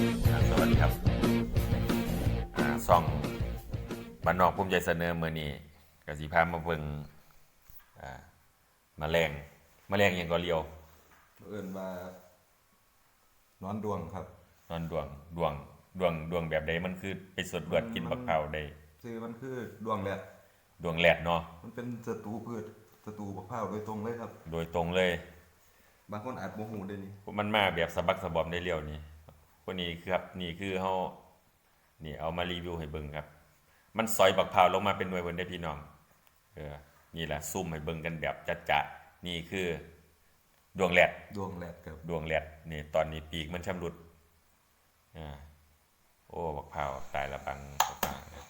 อ่าสวัสดีครับอ่าซ่องบ้านนอกภูมิใจเสนอมือนี้กสิพามาเบิ่งอ่าแมลงแมลงหยังก็เลียวเอื่นว่านอนดวงครับ นอนดวงดวงดวงดวงแบบใดมันคือไปสดเลือดกินบักเผาวได้ซื้อมันคือดวงแหลดดวงแหลดเนาะมันเป็นศัตรูพืชศัตรูบักพร้าวโดยตรงเลยครับ โดยตรงเลย บางคนอาจโมโหได้นี่มันมาแบบสะบักสะบอมได้เลียวนี่ คนนี้ครับนี่คือเฮานี่เอามารีวิวให้เบิ่งครับ มันซอยบักเผาวลงมาเป็นหน่วยเพิ่นได้พี่น้องเออนี่แหละซุ่มให้เบิ่งกันแบบจัดๆนี่คือ ดวงแหลดดวงแหลดครับดวงแหลดนี่ตอนนี้ปีกมันชำรุดอ่าโอ้บักเผาวตายละบังบักเผาวนะ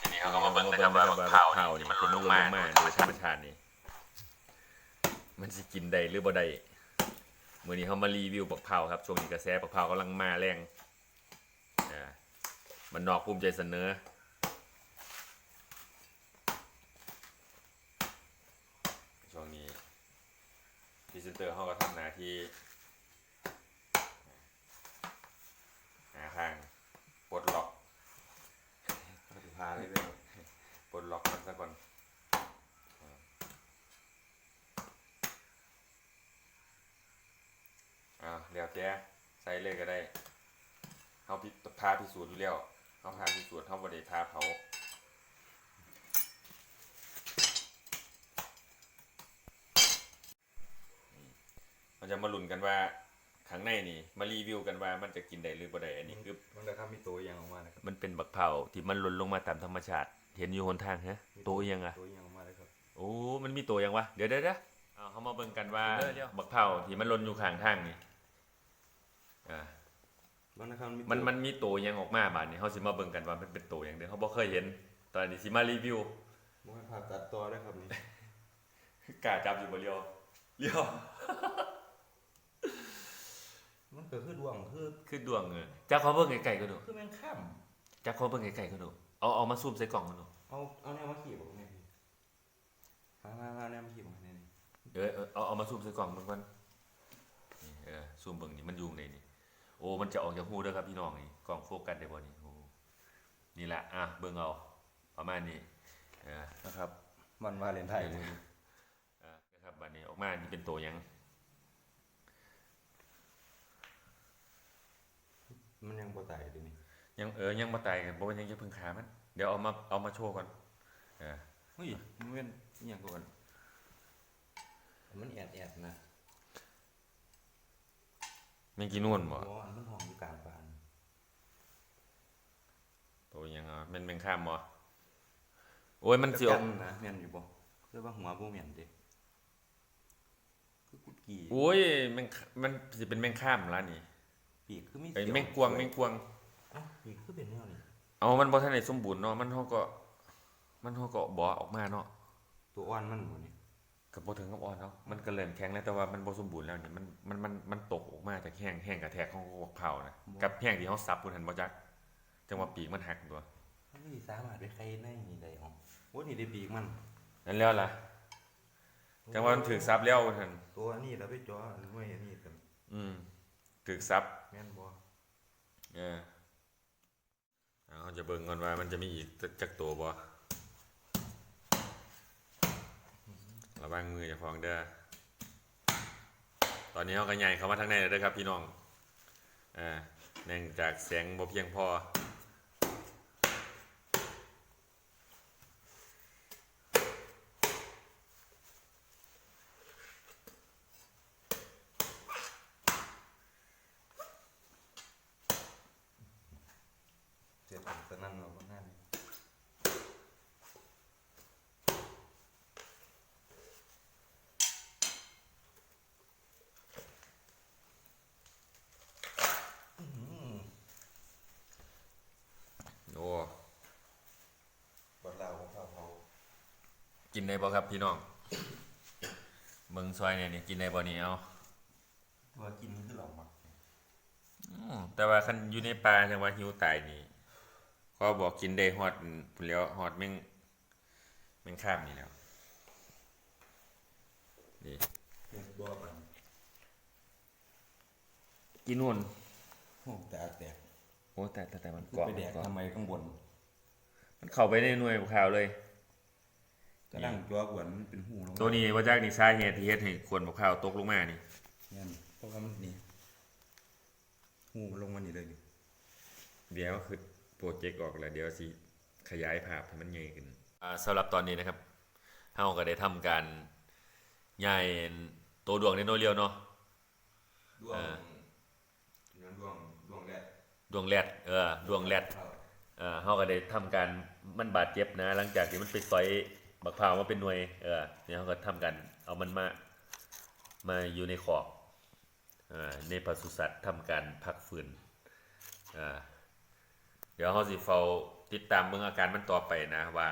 ทีนี้เขาก็มาเบิ่งนะครับว่าบักเผาวนี่มันลงมาโดยธรรมชาตินี่มันสิกินได้หรือบ่ได้ มื้อนี้เขามารีวิวบักเผาครับช่วงนี้กระแสบักเผากำลังมาแรงอ่ามันนอกภูมิใจเสนอช่วงนี้พรีเซนเตอร์เขาก็ทำหน้าที่หาทางปลดล็อก พาเลยเลยครับ ปลดล็อกมันซะก่อนอ่า เดี๋ยวแกใส่เลยก็ได้เขาพิพาพิสูจน์อยู่แล้วเขาพาพิสูจน์เขาบริพาเผาเราจะมาลุ้นกันว่าข้างในนี่มารีวิวกันว่ามันจะกินได้หรือบ่ได้อันนี้คือมันนะครับมีตัวอย่างออกมานะครับมันเป็นบักเผาที่มันหล่นลงมาตามธรรมชาติ เห็นอยู่หนทางฮะโตยังอะตัวอย่างออกมาเลยครับโอ้ มันมีตัวยังวะเดี๋ยวเดี๋ยวเดี๋ยวเอาเขามาเบิ่งกันว่าเดี๋ยวเดี๋ยวบักเผาที่มันหล่นอยู่ข้างทางนี่อ่า มันนะครับมีมันมันมีตัวยังออกมาบาดนี้เขาสิมาเบิ่งกันว่ามันเป็นตัวยังเด้อเขาบ่เคยเห็น ตอนนี้สิมารีวิวมันให้ผ่าตัดตัวด้วยครับนี่ กล้าจับอยู่บ่เลียวเลียวมันก็คือดวงคือคือดวงเออจักเขาเบิ่งไกลๆก็ดูคือแมงข้ามจักเขาเบิ่งไกลๆก็ดูเอาเอามาซูมใส่กล่องกันดูเอาเอาแนวมาขี่บอกแม่พี่มามามาแนวมาขี่บอกแม่นี่เออเออเอาเอามาซูมใส่กล่องเบิ่งก่อนนี่เออซูมเบิ่งนี่มันอยู่ในนี่ โอ้มันจะออกจากหูเด้อครับพี่น้องนี่กล่องโฟกัสได้บ่นี่โอ้นี่แหละอะเบิ่งเอาประมาณนี้เออนะครับ มันวาเลนไทน์มื้อนี้อ่านะครับบัดนี้ออกมานี่เป็นตัวหยังมันยังบ่ตายเดี๋ยวนี้ยังเออยังมาตายกันเพราะว่ายังจะพึ่งขามัน เดี๋ยวเอามาเอามาโชว์ก่อนเออเฮ้ยมันเป็นอหย่างก่อนมันแอดแอดๆนะแมงกีนุ่นบ่อ๋ออันมันหอมอยู่กลางปาน ตัวหยังอะแม่นแมงข้ามบ่โอ้ยมันสิอจัอกนนะแม่นอยู่บ่เรียกว่าหัวบ่แม่นเด้คือกุดกี่โอ้ยแมงมันสิเป็นแมงข้ามล่ะนี่ปีกคือมีไอ้เขียวแมงกวางแมงกวางเอ้าปีกคือเป็นแนวนี้เอามันบ่ทันได้สมบูรณ์เนาะมันเฮาก็ มันเฮาก็บ่ออกมาเนาะตัวอ่อนมันบ่นี่ก็บ่ถึงกับอ่อนเนาะ มันก็เริ่มแข็งแล้วแต่ว่ามันบ่สมบูรณ์แล้วนี่มันมันมันมันตกออกมาจากแห้งแห้งกระแทกของเผานะกับแห้งที่เฮาซับพุ่นหั่นบ่จัก จังว่าปีกมันหักตัวมันสิสามารถไปไข่ในนี่ได้อ๋อโอ้นี่ได้ปีกมันนั่นแล้วล่ะจังว่ามันถึกซับแล้วหั่นตัวอันนี้เราไปจ่ออันไว้อันนี้กันอืมถึกซับแม่นบ่เออเอาเขาจะเบิ่งก่อนว่ามันจะมีอีกจักจักตัวบ่ระวังมืออย่าฟองเด้อตอนนี้เขาก็ใหญ่เข้ามาทางในแล้วเด้อครับพี่น้องอ่าเนื่องจากแสงบ่เพียงพอ เสียตังค์ตะ นั้นเราบ่นั่นอื้อหือโอ้บ่ลาวของเขาเขากินได้บ่ครับพี่น้องเบิ่งซอยเนี่ยนี่กินได้บ่นี่เอาตัวกินคือเรามักอืมแต่ว่าคันอยู่ในป่าจังว่าหิวตายนี่ เขาบอกกินได้ฮอดพุ่นแล้วฮอดแม่งแม่งข้ามนี่แล้วนี่เป็นบ่มันกินนู่นโอ้แต่แตกโอ้แต่แต่แต่มันคือเกาะไปแดกมันเกาะทำไมข้างบน มันเข้าไปในหน่วยข่าวเลยกระดังตัวอ้วนมันเป็นหูลงมาตัวนี้ว่าจากนี่สาเหตุที่เฮ็ดให้ควรบักข่าวตกลงมานี่เนี่ยเพราะว่ามันนี่หูมันลงมานี่เลยนี่เดี๋ยวคือ โปรเจกต์ออกแล้วเดี๋ยวสิขยายภาพให้มันใหญ่ขึ้นอ่าสำหรับตอนนี้นะครับเฮาก็ได้ทำการย้ายตัวดวงในโนเรียวเนาะดวงอ่านั่นดวงดวงแรกดวงแรดเออดวงแรดเอ่อเขาก็ได้ทำการมันบาดเจ็บนะ หลังจากที่มันไปซอยบักพร้าวมาเป็นหน่วยเออเนี่ยเขาก็ทำการเอามันมามาอยู่ในขอบเอ่อในปศุสัตว์ทำการพักฟื้นอ่าเดี๋ยวเขาสิเฝ้าติดตามเมืองอาการมันต่อไปนะว่า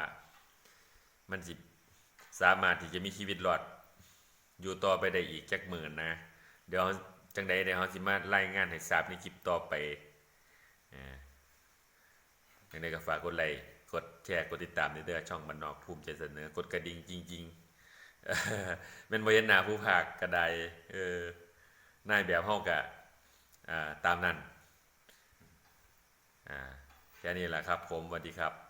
มันสิสามารถที่จะมีชีวิตรอด อยู่ต่อไปได้อีกจักหมื่นนะ เดี๋ยวจังใดเดี๋ยวเขาสิมารายงานให้ทราบในคลิปต่อไปอ่ายังไงก็ฝากกดไลค์กดแชร์กดติดตามในเด้อช่องบันนอกภูมิใจเสนอกดกระดิ่งจริงๆเออแม่นบ่เห็นนาผู้ภาคกระไดเออนายแบบเฮากะตามนั้นอ่า แค่นี้แหละครับ ผมสวัสดีครับ